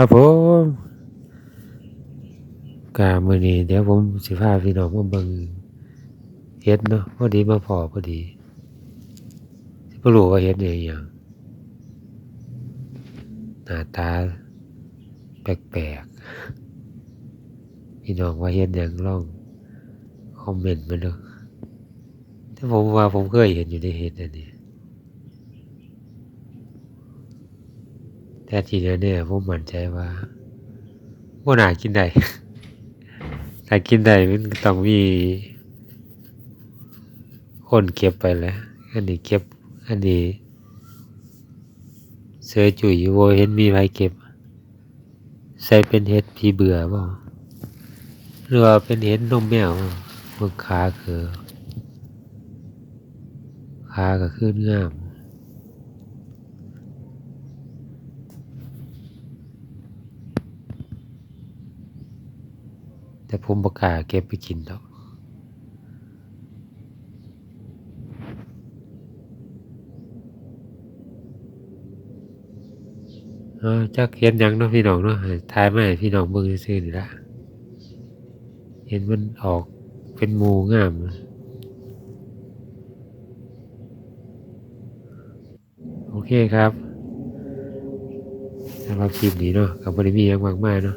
ครับผมกามือนี้เดี๋ยวผมสิพาพี่น้องมาเบิ่งเฮ็ดเนาะพอดีมาพอพอดีสิบ่รู้ว่าเฮ็ดอิหยังหน้าตาแปลกๆพี่น้องว่าเฮ็ดหยังลองคอมเมนต์มาเด้อแต่ผมว่าผมเคยเห็นอยู่ในเฮ็ดอันนี้ แต่ทีนี้เนี่ยผมมั่นใจว่าบ่น่ากินได้ ถ้ากินได้มันก็ต้องมีคนเก็บไปแล้ว อันนี้เก็บ อันนี้เสือจุ๋ยบ่เห็นมีไผเก็บ ใส่เป็นเห็ดผีเบื่อบ่หรือว่าเป็นเห็ดนมแมวบ่เบิ่งขาคือขาก็คืองาม แต่ผมบ่กล้าเก็บไปกินดอกเออจักเห็นยังเนาะพี่น้องเนาะให้ายไมาให้พี่น้องเบิ่งซื่อๆนี่ละเห็นมันออกเป็นมูงามโอเคครับสำหรับคลิปนี้เนาะก็บ่ได้มียังมากมายเนาะ